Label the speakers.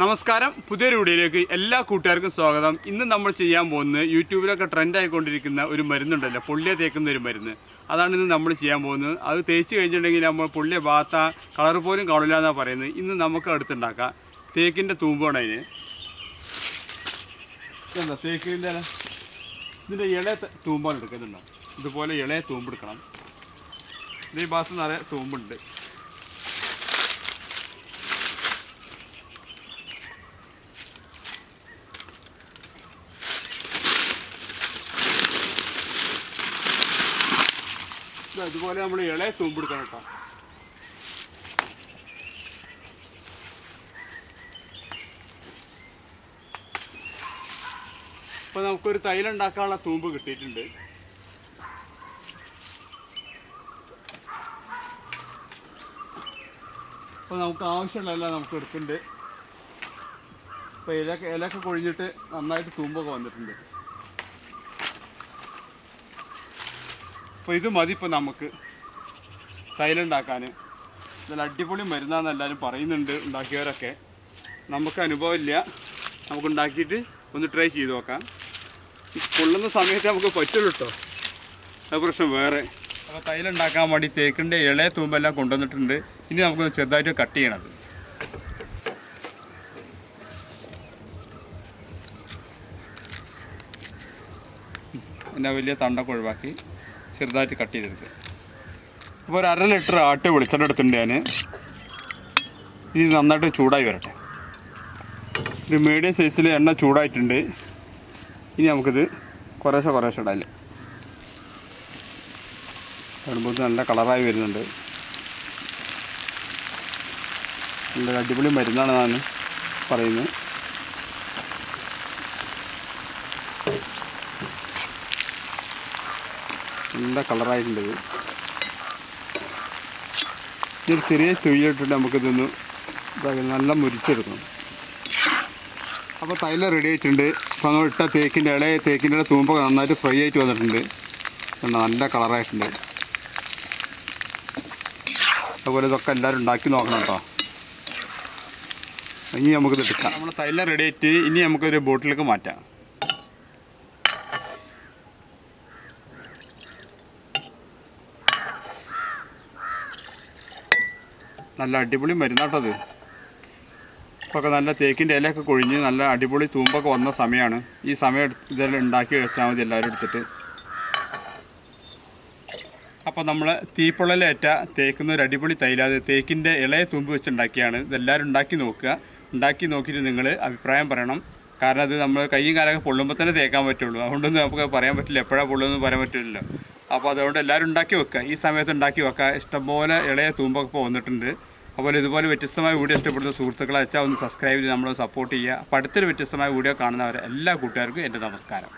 Speaker 1: നമസ്കാരം. പുതിയൊരു വീഡിയോയിലേക്ക് എല്ലാ കൂട്ടുകാർക്കും സ്വാഗതം. ഇന്ന് നമ്മൾ ചെയ്യാൻ പോകുന്നത് യൂട്യൂബിലൊക്കെ ട്രെൻഡായിക്കൊണ്ടിരിക്കുന്ന ഒരു മരുന്നുണ്ടല്ലോ പുള്ളിയെ തേക്കുന്ന ഒരു മരുന്ന്. അതാണ് ഇന്ന് നമ്മൾ ചെയ്യാൻ പോകുന്നത്. അത് തേച്ച് കഴിഞ്ഞിട്ടുണ്ടെങ്കിൽ നമ്മൾ പൊള്ളിയ ഭാഗത്ത കളർ പോലും കാണില്ല എന്നാണ് പറയുന്നത്. ഇന്ന് നമുക്ക് അടുത്തുണ്ടാക്കാം. തേക്കിന്റെ തൂമ്പാണ് അതിന്. എന്താ തേക്കിന്റെ ഇതിന്റെ ഇളയ തൂമ്പാണ് എടുക്കുന്നുണ്ടോ ഇതുപോലെ ഇളയ തൂമ്പെടുക്കണം ഈ ഭാഗത്ത് നിറയെ തൂമ്പുണ്ട്. ഇതുപോലെ നമ്മൾ ഇളയെ തൂമ്പെടുക്കണം കേട്ടോ. അപ്പോൾ നമുക്കൊരു തൈലുണ്ടാക്കാനുള്ള തൂമ്പ് കിട്ടിയിട്ടുണ്ട്. അപ്പോൾ നമുക്ക് ആവശ്യമുള്ളതെല്ലാം നമുക്ക് എടുക്കുന്നുണ്ട് ഇപ്പോൾ ഇലയൊക്കെ ഇലയൊക്കെ കൊഴിഞ്ഞിട്ട് നന്നായിട്ട് തൂമ്പൊക്കെ വന്നിട്ടുണ്ട്. അപ്പോൾ ഇത് മതി ഇപ്പോൾ നമുക്ക് തൈലുണ്ടാക്കാൻ നല്ല അടിപൊളി മരുന്നാന്ന് എല്ലാവരും പറയുന്നുണ്ട് ഉണ്ടാക്കിയവരൊക്കെ. നമുക്ക് അനുഭവമില്ല നമുക്ക് ഉണ്ടാക്കിയിട്ട് ഒന്ന് ട്രൈ ചെയ്ത് നോക്കാം. കൊള്ളുന്ന സമയത്ത് നമുക്ക് പറ്റുള്ളൂ കേട്ടോ അത് പ്രശ്നം വേറെ. അപ്പോൾ തൈലുണ്ടാക്കാൻ വേണ്ടി തേക്കിന്റെ ഇളയ തൂമ്പെല്ലാം കൊണ്ടുവന്നിട്ടുണ്ട്. ഇനി നമുക്ക് ചെറുതായിട്ട് കട്ട് ചെയ്യണത്. എന്നാ വലിയ തണ്ടൊക്കെ ഒഴിവാക്കി. ചെറുതായിട്ട് കട്ട് ചെയ്തെടുക്കുക അപ്പോൾ ഒരു അര ലിറ്റർ ആട്ട് വെളിച്ചെണ്ണ എടുത്തിട്ടുണ്ട് ഞാൻ ഇനി നന്നായിട്ട് ചൂടായി വരട്ടെ. ഒരു മീഡിയം സൈസിൽ എണ്ണ ചൂടായിട്ടുണ്ട്. ഇനി നമുക്കിത് കുറേശ്ശെ കുറേശ്ശെ ഇടാല്ലേ ഇടുമ്പോൾ നല്ല കളറായി വരുന്നുണ്ട്. നല്ല അടിപൊളി മരുന്നാണ് ഞാൻ പറയുന്നത്. നല്ല കളറായിട്ടുണ്ട് ഇതൊരു ചെറിയ തൊഴിലിട്ടിട്ട് നമുക്കിതൊന്ന് നല്ല മുരിച്ചെടുക്കണം. അപ്പോൾ തൈല റെഡി ആയിട്ടുണ്ട്. അപ്പോൾ നമ്മൾ ഇട്ട തേക്കിന്റെ ഇളയ തേക്കിന്റെ ഇട തൂമ്പൊക്കെ നന്നായിട്ട് ഫ്രൈ ആയിട്ട് വന്നിട്ടുണ്ട്. നല്ല കളറായിട്ടുണ്ട്. അതുപോലെ ഇതൊക്കെ എല്ലാവരും ഉണ്ടാക്കി നോക്കണം കേട്ടോ. ഇനി നമുക്കിത് എടുക്കാം. നമ്മൾ തൈല റെഡി ആയിട്ട് ഇനി നമുക്കൊരു ബോട്ടിലേക്ക് മാറ്റാം. നല്ല അടിപൊളി മരുന്നാട്ടത് ഇപ്പൊക്കെ നല്ല തേക്കിന്റെ ഇലയൊക്കെ കൊഴിഞ്ഞ് നല്ല അടിപൊളി തൂമ്പൊക്കെ വന്ന സമയമാണ് ഈ സമയം ഇതെല്ലാം ഉണ്ടാക്കി വെച്ചാൽ മതി എല്ലാവരും എടുത്തിട്ട്. അപ്പോൾ നമ്മൾ തീപ്പൊള്ളലേറ്റ തേക്കുന്ന ഒരു അടിപൊളി തൈലാത് തേക്കിന്റെ ഇളയ തൂമ്പ് വെച്ച് ഉണ്ടാക്കിയാണ് ഇതെല്ലാവരും ഉണ്ടാക്കി നോക്കുക. ഉണ്ടാക്കി നോക്കിയിട്ട് നിങ്ങൾ അഭിപ്രായം പറയണം. കാരണം അത് നമ്മൾ കൈയും കാലൊക്കെ പൊള്ളുമ്പോൾ തന്നെ തേക്കാൻ പറ്റുള്ളൂ. അതുകൊണ്ടൊന്നും നമുക്ക് പറയാൻ പറ്റില്ല. എപ്പോഴാണ് പൊള്ളുമെന്ന് പറയാൻ പറ്റില്ലല്ലോ. അപ്പോൾ അതുകൊണ്ട് എല്ലാവരും ഉണ്ടാക്കി വെക്കുക. ഈ സമയത്ത് ഉണ്ടാക്കി വെക്കുക. ഇഷ്ടംപോലെ ഇളയ തൂമ്പൊക്കെ ഇപ്പോൾ വന്നിട്ടുണ്ട്. അതുപോലെ ഇതുപോലെ വ്യത്യസ്തമായ വീഡിയോ ഇഷ്ടപ്പെടുന്ന സുഹൃത്തുക്കളെ വെച്ചാൽ ഒന്ന് സബ്സ്ക്രൈബ് ചെയ്ത് നമ്മളെ സപ്പോർട്ട് ചെയ്യുക. അപ്പോൾ വ്യത്യസ്തമായ വീഡിയോ കാണുന്നവരെ എല്ലാ കൂട്ടുകാർക്കും എന്റെ നമസ്കാരം.